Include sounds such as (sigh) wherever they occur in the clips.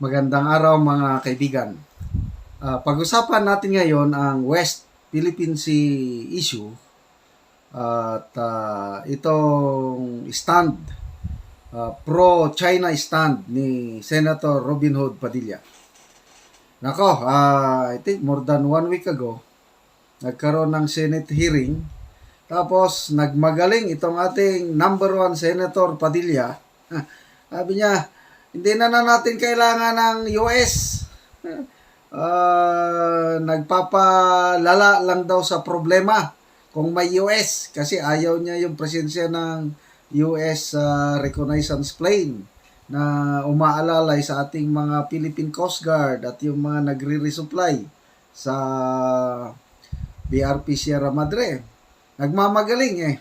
Magandang araw mga kaibigan. Ah, pag-usapan natin ngayon ang West Philippine Sea issue at ah, itong stand ah, pro-China stand ni Senator Robin Hood Padilla. Nako, ah, I think more than one week ago, nagkaroon ng Senate hearing tapos nagmagaling itong ating number one Senator Padilla. (laughs) Sabi niya, hindi na na natin kailangan ng US. Ah, nagpapalala lang daw sa problema kung may US kasi ayaw niya yung presensya ng US ah, reconnaissance plane na umaalalay sa ating mga Philippine Coast Guard at yung mga nagre-resupply sa BRP Sierra Madre. Nagmamagaling eh.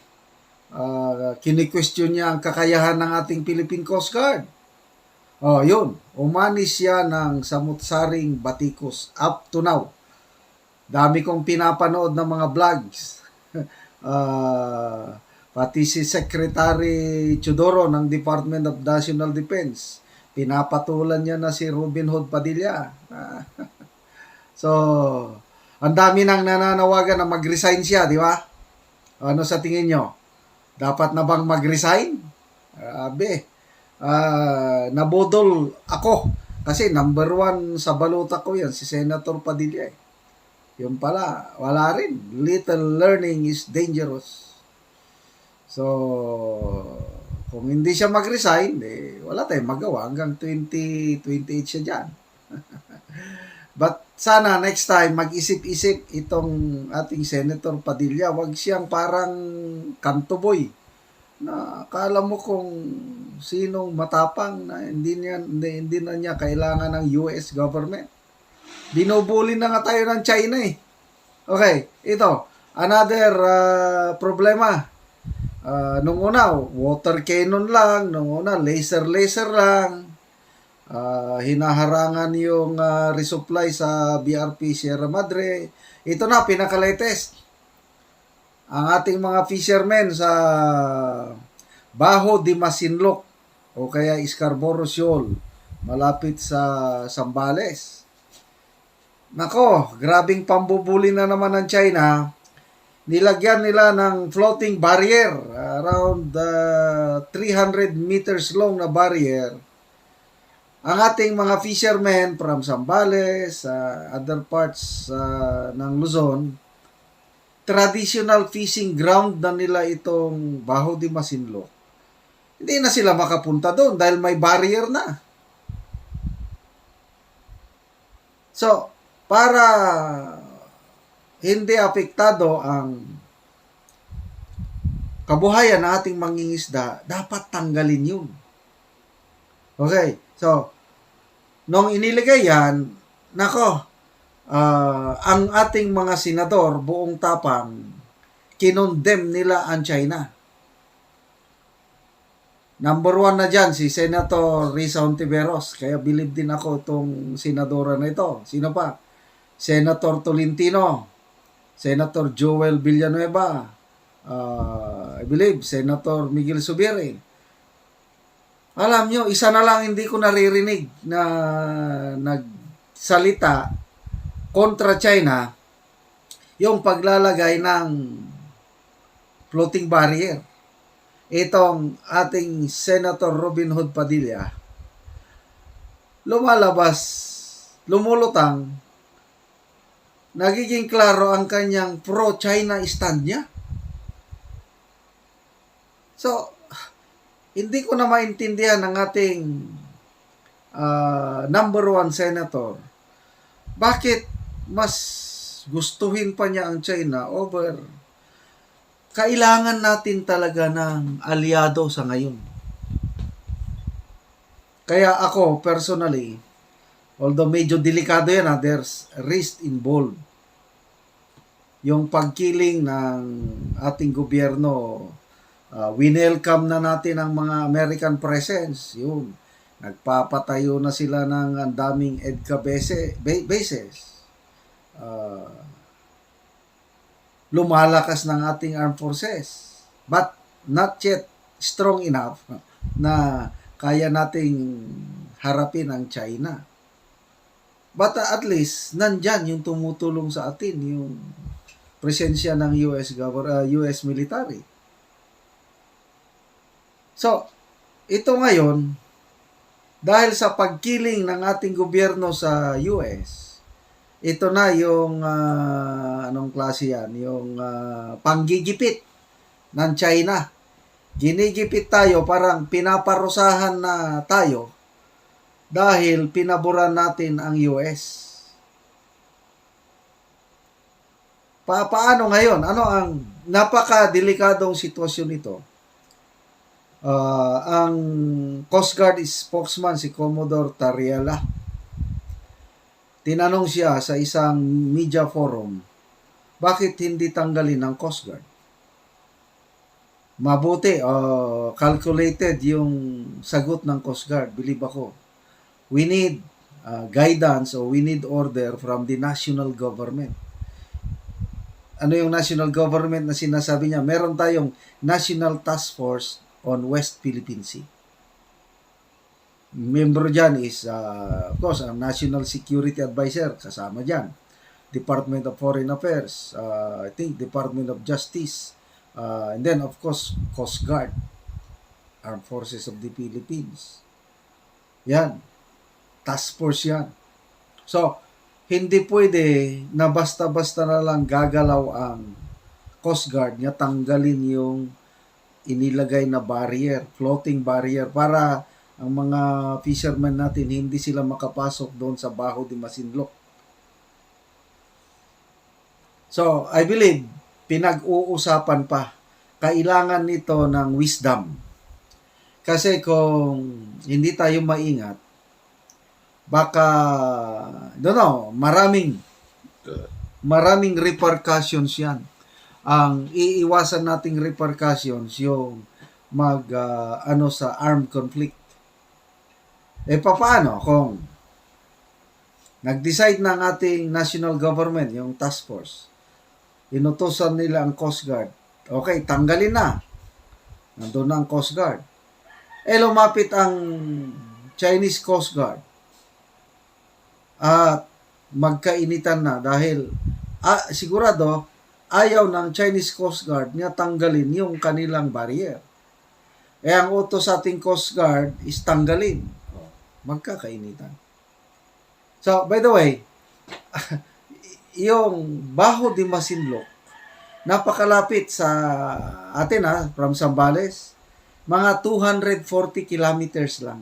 Uh, kini-question niya ang kakayahan ng ating Philippine Coast Guard. Oh, yun. Umanis siya ng samutsaring batikos up to now. Dami kong pinapanood ng mga vlogs. (laughs) Ah, pati si Secretary Chudoro ng Department of National Defense. Pinapatulan niya na si Robin Hood Padilla. (laughs) So, ang dami nang nananawagan na mag-resign siya, di ba? Ano sa tingin nyo? Dapat na bang mag-resign? Grabe. Ah, nabodol ako. Kasi number one sa baluta ko yan, si Senator Padilla. Eh. Yung pala, wala rin. Little learning is dangerous. So, kung hindi siya mag-resign, eh, wala tayong magawa. Hanggang 2028 siya dyan. (laughs) But sana next time mag-isip-isip itong ating Senator Padilla, wag siyang parang kantoboy na akala mo kung sinong matapang na hindi niya hindi, hindi na niya kailangan ng US government. Binubuli na nga tayo ng China eh. Okay, ito another uh, problema. Uh, nung una, water cannon lang, nung una, laser laser lang. Uh, hinaharangan yung uh, resupply sa BRP Sierra Madre. Ito na, pinaka-latest. Ang ating mga fishermen sa Baho de Masinloc o kaya Scarborough Shoal, malapit sa Sambales. Nako, grabing pambubuli na naman ng China. Nilagyan nila ng floating barrier, around uh, 300 meters long na barrier ang ating mga fishermen from Zambales, uh, other parts uh, ng Luzon, traditional fishing ground na nila itong Baho de Masinloc. Hindi na sila makapunta doon dahil may barrier na. So, para hindi apektado ang kabuhayan ng ating mangingisda, dapat tanggalin yun. Okay, so, nung iniligay yan, nako, uh, ang ating mga senador, buong tapang, kinondem nila ang China. Number one na dyan, si Senator Risa Ontiveros. Kaya believe din ako itong senadora na ito. Sino pa? Senator Tolentino. Senator Joel Villanueva. Uh, I believe, Senator Miguel Subiri alam nyo, isa na lang hindi ko naririnig na nagsalita kontra China yung paglalagay ng floating barrier. Itong ating Senator Robin Hood Padilla lumalabas, lumulutang, nagiging klaro ang kanyang pro-China stand niya. So, hindi ko na maintindihan ng ating uh, number one senator. Bakit mas gustuhin pa niya ang China over kailangan natin talaga ng aliado sa ngayon. Kaya ako personally, although medyo delikado yan, ha, there's risk involved. Yung pagkiling ng ating gobyerno uh, winelcome na natin ang mga American presence. Yun. Nagpapatayo na sila ng ang daming EDCA base, bases. Uh, lumalakas ng ating armed forces. But not yet strong enough na kaya nating harapin ang China. But uh, at least, nandyan yung tumutulong sa atin, yung presensya ng US, govern, uh, US military. So, ito ngayon, dahil sa pagkiling ng ating gobyerno sa US, ito na yung, ah, anong klase yan, yung ah, panggigipit ng China. Ginigipit tayo, parang pinaparusahan na tayo dahil pinaboran natin ang US. Pa paano ngayon? Ano ang napaka-delikadong sitwasyon ito? Ah, ang Coast Guard spokesman si Commodore Tariela. Tinanong siya sa isang media forum, bakit hindi tanggalin ng Coast Guard? Mabuti, uh, calculated yung sagot ng Coast Guard, believe ako. We need uh, guidance or we need order from the national government. Ano yung national government na sinasabi niya? Meron tayong National Task Force on West Philippine Sea. Member dyan is, uh, of course, ang National Security Advisor, kasama dyan. Department of Foreign Affairs, uh, I think Department of Justice, uh, and then, of course, Coast Guard, Armed Forces of the Philippines. Yan. Task Force yan. So, hindi pwede na basta-basta na lang gagalaw ang Coast Guard niya tanggalin yung inilagay na barrier, floating barrier para ang mga fishermen natin hindi sila makapasok doon sa Baho de Masinloc. So, I believe pinag-uusapan pa kailangan nito ng wisdom. Kasi kung hindi tayo maingat, baka, don't know, maraming, maraming repercussions yan. Ang iiwasan nating repercussions yung mag, ah, ano sa armed conflict. Eh, paano kung nag-decide ng ating national government, yung task force, inutosan nila ang Coast Guard, okay, tanggalin na. Nandun na ang Coast Guard. Eh, lumapit ang Chinese Coast Guard at magkainitan na dahil ah, sigurado ayaw ng Chinese Coast Guard niya tanggalin yung kanilang barrier. Eh ang utos sa ating Coast Guard is tanggalin. Magkakainitan. So, by the way, (laughs) yung Baho de Masinloc, napakalapit sa atin ha, from Zambales, mga 240 kilometers lang.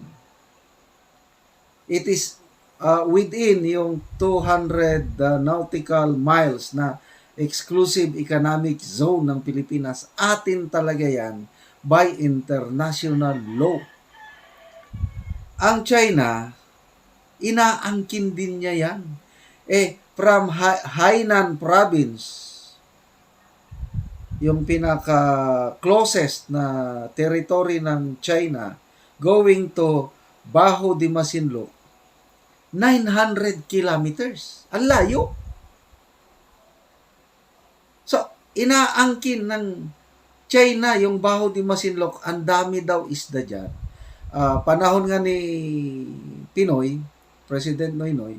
It is uh, within yung 200 uh, nautical miles na exclusive economic zone ng Pilipinas. Atin talaga yan by international law. Ang China, inaangkin din niya yan. Eh, from Ha- Hainan province, yung pinaka closest na territory ng China going to Baho de Masinloc 900 kilometers. Ang layo. So, inaangkin ng China yung Baho de Masinloc, ang dami daw isda dyan. Ah, panahon nga ni Pinoy, President Noynoy,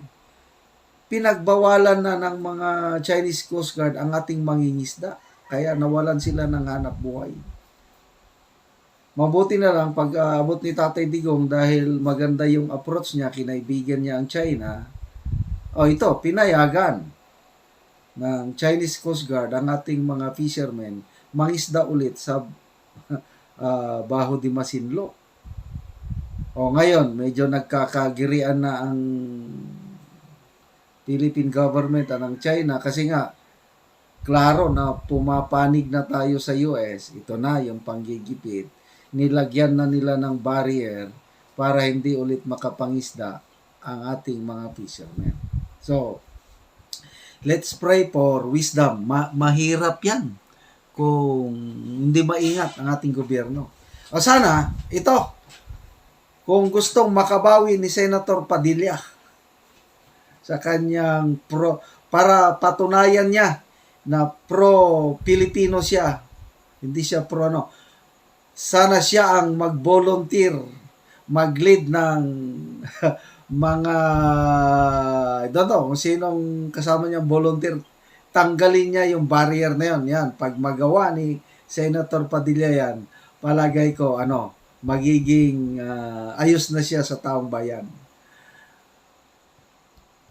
pinagbawalan na ng mga Chinese Coast Guard ang ating mangingisda. Kaya nawalan sila ng hanap buhay. Mabuti na lang pag ah, abot ni Tatay Digong dahil maganda yung approach niya, kinaibigan niya ang China. O ito, pinayagan ng Chinese Coast Guard ang ating mga fishermen mangisda ulit sa (laughs) ah, Baho de Masinloc. O ngayon, medyo nagkakagirian na ang Philippine government at ng China kasi nga klaro na pumapanig na tayo sa US, ito na yung panggigipit, nilagyan na nila ng barrier para hindi ulit makapangisda ang ating mga fishermen. So, let's pray for wisdom. Ma- mahirap yan kung hindi maingat ang ating gobyerno. O sana, ito, kung gustong makabawi ni Senator Padilla sa kanyang pro, para patunayan niya na pro-Pilipino siya, hindi siya pro ano, sana siya ang mag-volunteer mag-lead ng (laughs) mga I don't know kung sinong kasama niyang volunteer tanggalin niya yung barrier na yun. Yan, pag magawa ni Senator Padilla yan, palagay ko, ano, magiging ah, ayos na siya sa taong bayan.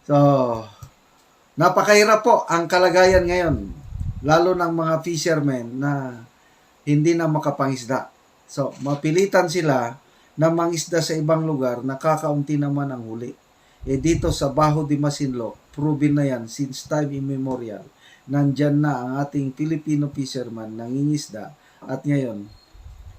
So, napakahirap po ang kalagayan ngayon, lalo ng mga fishermen na hindi na makapangisda. So, mapilitan sila na mangisda sa ibang lugar na kakaunti naman ang huli. Eh dito sa Baho de Masinloc, proven na yan since time immemorial. Nandyan na ang ating Filipino fisherman nangingisda at ngayon,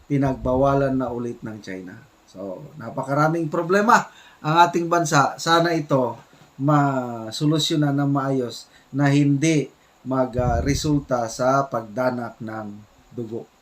pinagbawalan na ulit ng China. So, napakaraming problema ang ating bansa. Sana ito masolusyonan ng maayos na hindi mag-resulta sa pagdanak ng dugo.